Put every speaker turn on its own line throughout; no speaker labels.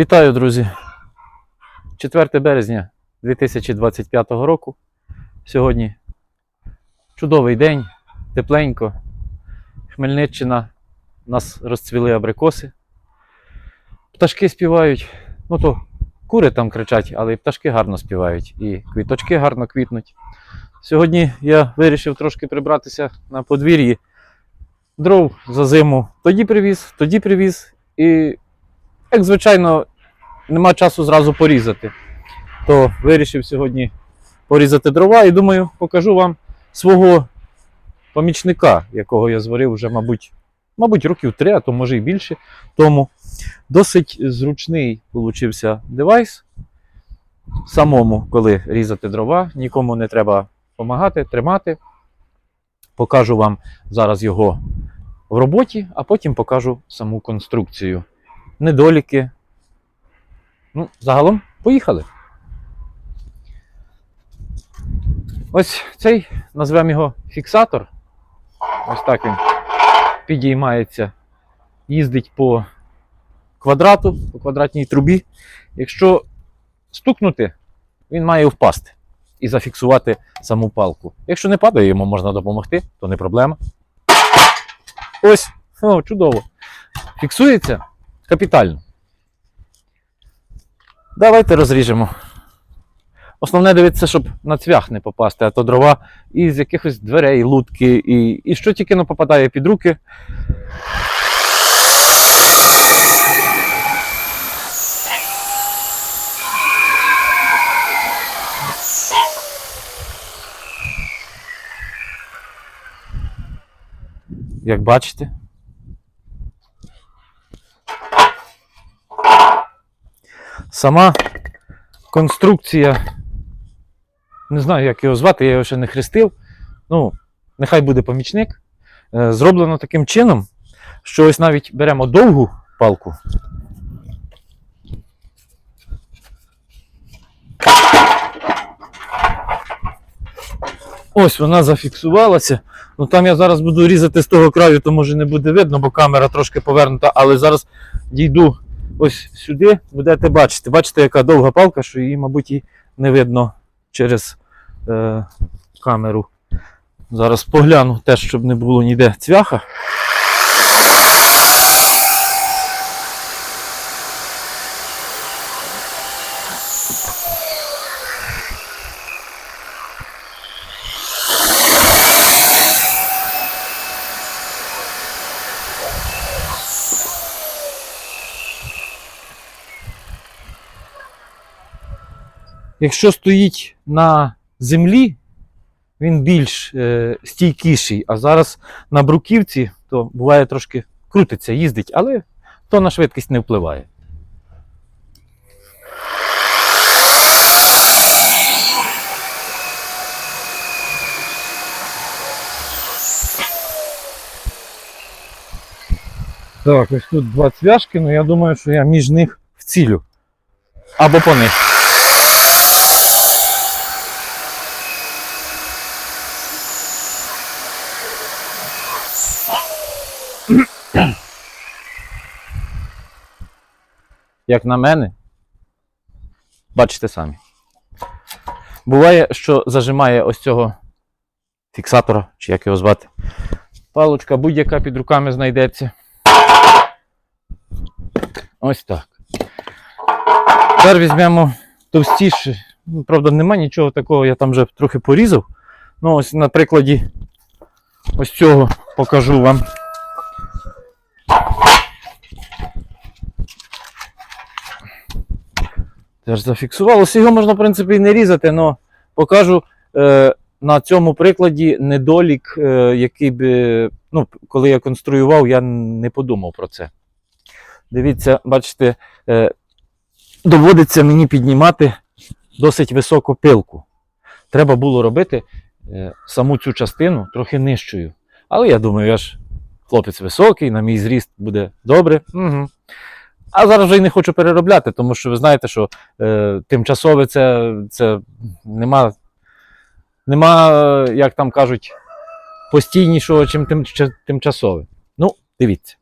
Вітаю, друзі! 4 березня 2025 року. Сьогодні чудовий день, тепленько. Хмельниччина, у нас розцвіли абрикоси. Пташки співають. Ну то кури там кричать, але і пташки гарно співають, і квіточки гарно квітнуть. Сьогодні я вирішив трошки прибратися на подвір'ї. Дров за зиму тоді привіз, тоді привіз. І, як звичайно, нема часу зразу порізати. То вирішив сьогодні порізати дрова і думаю, покажу вам свого помічника, якого я зварив вже, мабуть, мабуть, років три, а то може і більше тому. Досить зручний получився девайс. Самому, коли різати дрова, нікому не треба допомагати, тримати. Покажу вам зараз його в роботі, а потім покажу саму конструкцію. Недоліки. Ну, загалом, поїхали. Ось цей, назвемо його фіксатор. Ось так він підіймається, їздить по квадрату, по квадратній трубі. Якщо стукнути, він має впасти і зафіксувати саму палку. Якщо не падає, йому можна допомогти, то не проблема. Ось, о, чудово. Фіксується капітально. Давайте розріжемо. Основне дивитися, щоб на цвях не попасти, а то дрова із якихось дверей, лутки, і, і що тільки не попадає під руки. Як бачите. Сама конструкція, не знаю, як його звати, я його ще не хрестив. Ну, нехай буде помічник. Е, Зроблено таким чином, що ось навіть беремо довгу палку. Ось вона зафіксувалася. Ну там я зараз буду різати з того краю, то може не буде видно, бо камера трошки повернута, але зараз дійду ось сюди, будете бачити. Бачите, яка довга палка, що її, мабуть, і не видно через е, камеру. Зараз погляну теж, щоб не було ніде цвяха. Якщо стоїть на землі, він більш е, стійкіший, а зараз на бруківці, то буває трошки крутиться, їздить, але то на швидкість не впливає. Так, ось тут два цвяшки, ну я думаю, що я між них вцілю. Або по них. як на мене, бачите самі. Буває, що зажимає ось цього фіксатора, чи як його звати. Палочка будь-яка під руками знайдеться. Ось так. Тепер візьмемо товстіше. Ну, Правда, нема нічого такого, я там вже трохи порізав. Ну, ось на прикладі ось цього покажу вам. Теж зафіксувалося. Його можна, в принципі, і не різати, але покажу е, на цьому прикладі недолік, е, який би, ну, коли я конструював, я не подумав про це. Дивіться, бачите, е, доводиться мені піднімати досить високу пилку. Треба було робити саму цю частину трохи нижчою. Але я думаю, я ж хлопець високий, на мій зріст буде добре. Угу. А зараз вже й не хочу переробляти, тому що ви знаєте, що е, тимчасове це, це нема, нема, е, як там кажуть, постійнішого, чим тим, тимчасове. Ну, дивіться.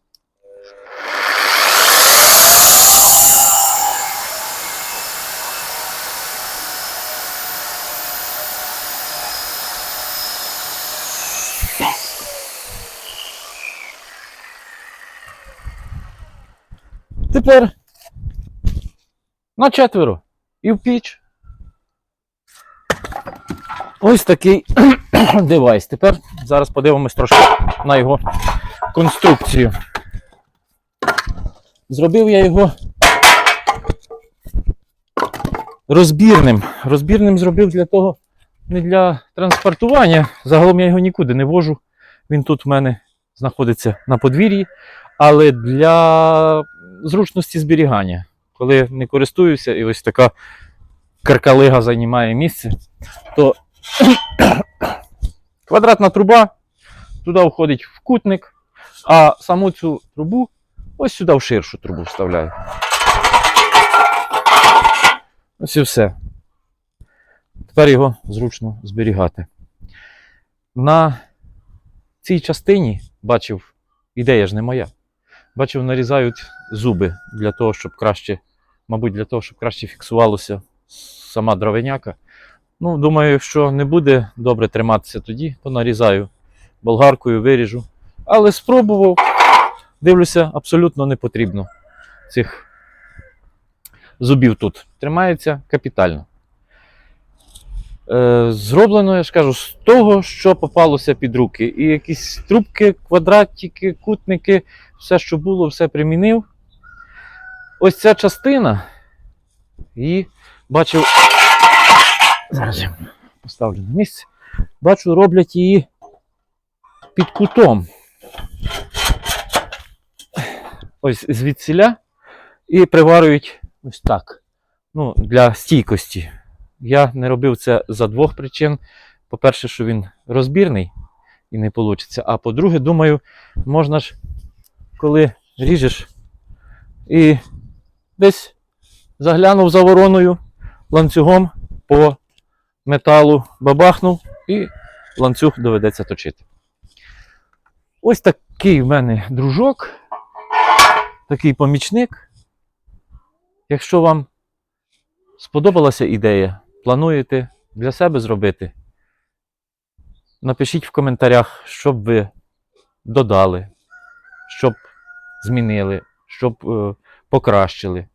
Тепер на четверо і в піч. Ось такий девайс. Тепер зараз подивимось трошки на його конструкцію. Зробив я його розбірним. Розбірним зробив для того, не для транспортування. Загалом я його нікуди не вожу. Він тут в мене знаходиться на подвір'ї, але для зручності зберігання. Коли не користуюся і ось така каркалига займає місце, то квадратна труба туди входить в кутник, а саму цю трубу ось сюди в ширшу трубу вставляю. Ось і все. Тепер його зручно зберігати. На цій частині бачив, ідея ж не моя. Бачив, нарізають зуби для того, щоб краще, мабуть, для того, щоб краще фіксувалося сама дровиняка. Ну, думаю, якщо не буде добре триматися тоді, то нарізаю болгаркою, виріжу. Але спробував, дивлюся, абсолютно не потрібно цих зубів тут. Тримається капітально. Е, зроблено, я ж кажу, з того, що попалося під руки. І якісь трубки, квадратики, кутники, все, що було, все примінив. Ось ця частина. І бачив. Зараз я поставлю на місце. Бачу, роблять її під кутом. Ось звідсіля. І приварюють ось так. Ну, для стійкості. Я не робив це за двох причин. По-перше, що він розбірний і не вийде. А по-друге, думаю, можна ж, коли ріжеш і десь заглянув за вороною ланцюгом по металу бабахнув і ланцюг доведеться точити. Ось такий в мене дружок, такий помічник. Якщо вам сподобалася ідея, плануєте для себе зробити, напишіть в коментарях, що б ви додали, щоб змінили, щоб е, покращили.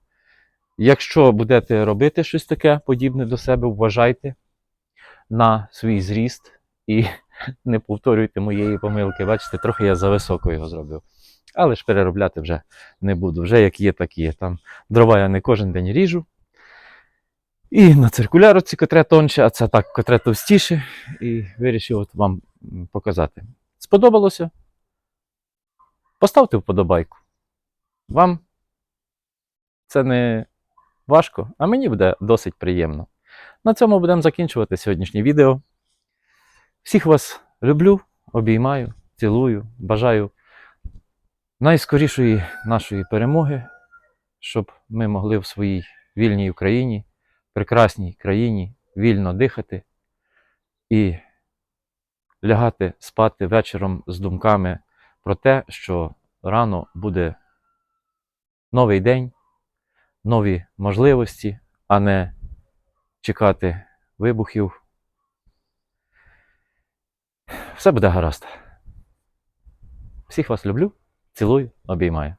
Якщо будете робити щось таке подібне до себе, вважайте на свій зріст і не повторюйте моєї помилки. Бачите, трохи я зависоко його зробив. Але ж переробляти вже не буду. Вже як є, так є. Там дрова я не кожен день ріжу. І на циркулярці, котре тонше, а це так, котре товстіше. І вирішив от вам показати. Сподобалося? Поставте вподобайку. Вам це не важко, а мені буде досить приємно. На цьому будемо закінчувати сьогоднішнє відео. Всіх вас люблю, обіймаю, цілую, бажаю найскорішої нашої перемоги, щоб ми могли в своїй вільній Україні, прекрасній країні вільно дихати і лягати спати вечором з думками про те, що рано буде новий день, нові можливості, а не чекати вибухів. Все буде гаразд. Всіх вас люблю, цілую, обіймаю.